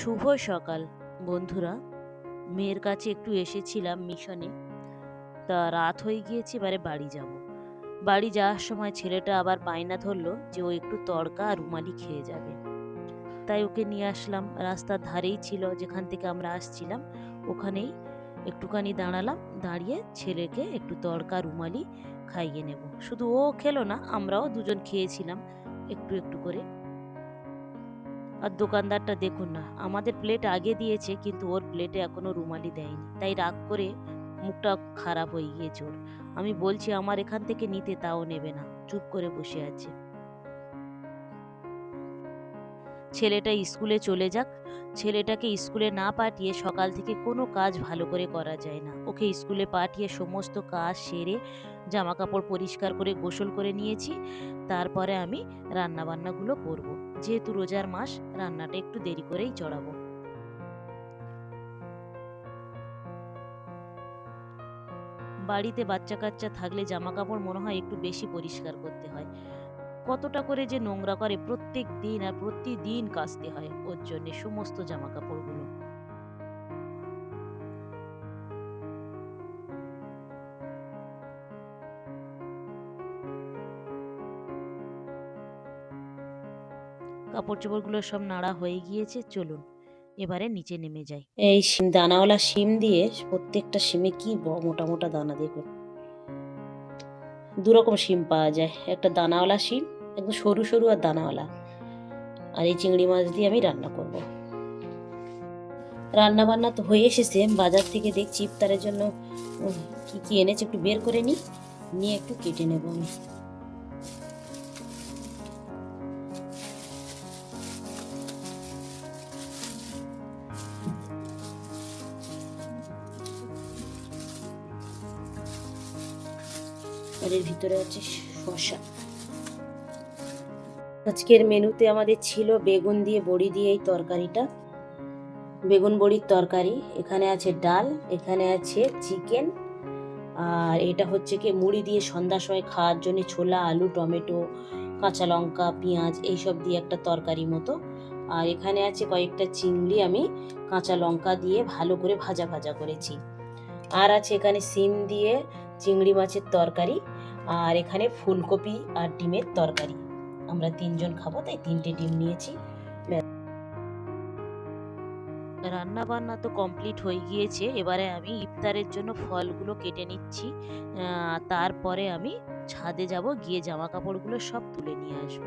শুভ সকাল, বন্ধুরা। মেয়ের কাছে একটু এসেছিলাম মিশনে। তা রাত হয়ে গিয়েছে, এবারে বাড়ি যাব। বাড়ি যাওয়ার সময় ছেলেটা আবার বায়না ধরলো যে ও একটু তড়কা আর রুমালি খেয়ে যাবে। তাই ওকে নিয়ে আসলাম। রাস্তার ধারেই ছিল, যেখান থেকে আমরা আসছিলাম, ওখানেই একটুখানি দাঁড়ালাম। দাঁড়িয়ে ছেলেকে একটু তড়কা, রুমালি খাইয়ে নেব। শুধু ও খেলো না, আমরাও দুজন খেয়েছিলাম একটু একটু করে। আর দোকানদারটা দেখুন না, আমাদের প্লেট আগে দিয়েছে কিন্তু ওর প্লেটে এখনও রুমালি দেয়নি। তাই রাগ করে মুখটা খারাপ হয়ে গিয়েছে ওর। আমি বলছি, আমার এখান থেকে নিতে, তাও নেবে না। চুপ করে বসে আছে। ছেলেটা স্কুলে চলে যাক। ছেলেটাকে স্কুলে না পাঠিয়ে সকাল থেকে কোনো কাজ ভালো করে করা যায় না। ওকে স্কুলে পাঠিয়ে সমস্ত কাজ সেরে জামা কাপড় পরিষ্কার করে গোসল করে নিয়েছি। তারপরে আমি রান্না বান্নাগুলো করব। যেহেতু রোজার মাস, রান্নাটা একটু দেরি করেই চড়াবো। বাড়িতে বাচ্চা কাচ্চা থাকলে জামা কাপড় মনে হয় একটু বেশি পরিষ্কার করতে হয়। কতটা করে যে নোংরা করে প্রত্যেক দিন আর প্রতিদিন কাচতে হয় ওর জন্য সমস্ত জামা কাপড়গুলো কাপড় চোপড়গুলো সব নাড়া হয়ে গিয়েছে, চলুন। এবারে নিচে নেমে যাই। এই শিম, দানাওয়ালা শিম দিয়ে প্রত্যেকটা শিমে কি মোটা মোটা দানা দেখুন। দু রকম শিম পাওয়া যায়। একটা দানাওয়ালা শিম একদম সরু সরু আর দানাওয়ালা। আর এই চিংড়ি মাছ দিয়ে আমি রান্না করব। রান্না বান্না তো হয়ে এসেছে। বাজার থেকে দেখছি ইফতারের জন্য কি কি এনেছে একটু বের করে নিই নিয়ে একটু কেটে নেব আমি। এর ভিতরে আছে শসা। আজকের মেনুতে আমাদের ছিল বেগুন দিয়ে বড়ি দিয়ে এই তরকারিটা। বেগুন বড়ির তরকারি, এখানে আছে ডাল, এখানে আছে চিকেন, আর এটা হচ্ছে কি মুড়ি দিয়ে সন্ধ্যার সময় খাওয়ার জন্য ছোলা, আলু, টমেটো, কাঁচা লঙ্কা, পেঁয়াজ, এইসব দিয়ে একটা তরকারি মতো। আর এখানে আছে কয়েকটা চিংড়ি আমি কাঁচা লঙ্কা দিয়ে ভালো করে ভাজা ভাজা করেছি। আর আছে এখানে সিম দিয়ে চিংড়ি মাছের তরকারি, আর এখানে ফুলকপি আর ডিমের তরকারি। আমরা তিনজন খাব, তাই তিনটে ডিম নিয়েছি। রান্না বান্না তো কমপ্লিট হয়ে গিয়েছে। এবারে আমি ইফতারের জন্য ফলগুলো কেটে নিচ্ছি। তারপরে আমি ছাদে যাব, গিয়ে জামা কাপড়গুলো সব তুলে নিয়ে আসব।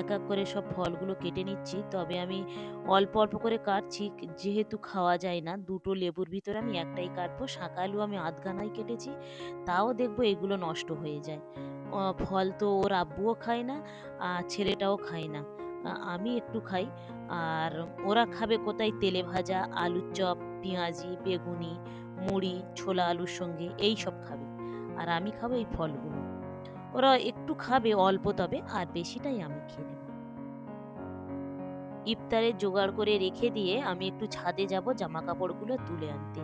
এক এক করে সব ফলগুলো কেটে নিচ্ছি। তবে আমি অল্প অল্প করে কাটছি। যেহেতু খাওয়া যায় না, দুটো লেবুর ভিতরে আমি একটাই কাটবো। শাঁকা আলু আমি আধখানাই কেটেছি, তাও দেখব এগুলো নষ্ট হয়ে যায়। ফল তো ওর আব্বুও খায় না, আর ছেলেটাও খায় না। আমি একটু খাই। আর ওরা খাবে কোথায়? তেলে ভাজা, আলুর চপ, পেঁয়াজি, বেগুনি, মুড়ি, ছোলা আলুর সঙ্গে, এই সব খাবে। আর আমি খাব এই ফলগুলো। ওরা একটু খাবে, অল্প তবে, আর বেশিটাই আমি খেয়ে নেব। ইফতারের জোগাড় করে রেখে দিয়ে আমি একটু ছাদে যাব জামা কাপড়গুলো তুলে আনতে।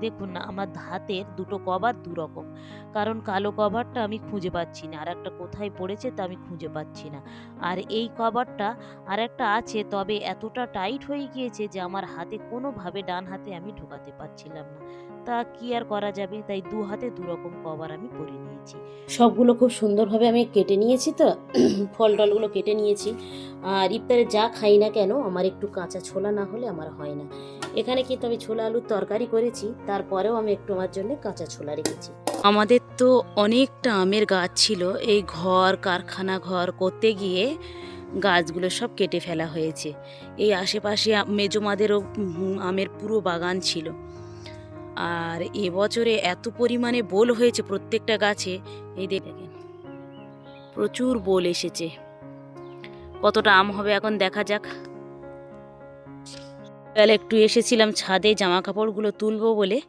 দেখুন না, আমার হাতের দুটো কভার দু রকম কারণ কালো কভারটা আমি খুঁজে পাচ্ছি না আর একটা কোথায় পড়েছে তা আমি খুঁজে পাচ্ছি না। আর এই কভারটা আর একটা আছে, তবে এতটা টাইট হয়ে গিয়েছে যে আমার হাতে কোনোভাবে ডান হাতে আমি ঢোকাতে পারছিলাম না। তা কি আর করা যাবে? তাই দু হাতে দু রকম কভার আমি পরে নিয়েছি। সবগুলো খুব সুন্দরভাবে আমি কেটে নিয়েছি তো। ফল টলগুলো কেটে নিয়েছি। আর ইফতারে যা খাই না কেন আমার একটু কাঁচা ছোলা না হলে আমার হয় না। এখানে কিন্তু আমি ছোলা আলুর তরকারি করেছি তারপরেও আমি একটু আমার জন্য কাঁচা ছোলা রেখেছি। আমাদের তো অনেকটা আমের গাছ ছিল এই ঘর কারখানা ঘর করতে গিয়ে গাছগুলো সব কেটে ফেলা হয়েছে। এই আশেপাশে মেজমাদেরও আমের পুরো বাগান ছিল। আর এবছরে এত পরিমাণে বোল হয়েছে প্রত্যেকটা গাছে, এই দেখেন। প্রচুর বোল এসেছে। কতটা আম হবে এখন দেখা যাক। বেলা একটু এসেছিলাম ছাদে জামা কাপড়গুলো তুলবো বলে।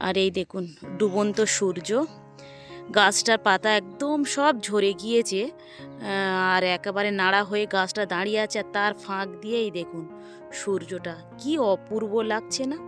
আর এই দেখুন, ডুবন্ত সূর্য। গাছটার পাতা একদম সব ঝরে গিয়েছে। আর একেবারে নাড়া হয়ে গাছটা দাঁড়িয়ে আছে আর তার ফাঁক দিয়েই দেখুন সূর্যটা। কি অপূর্ব লাগছে না?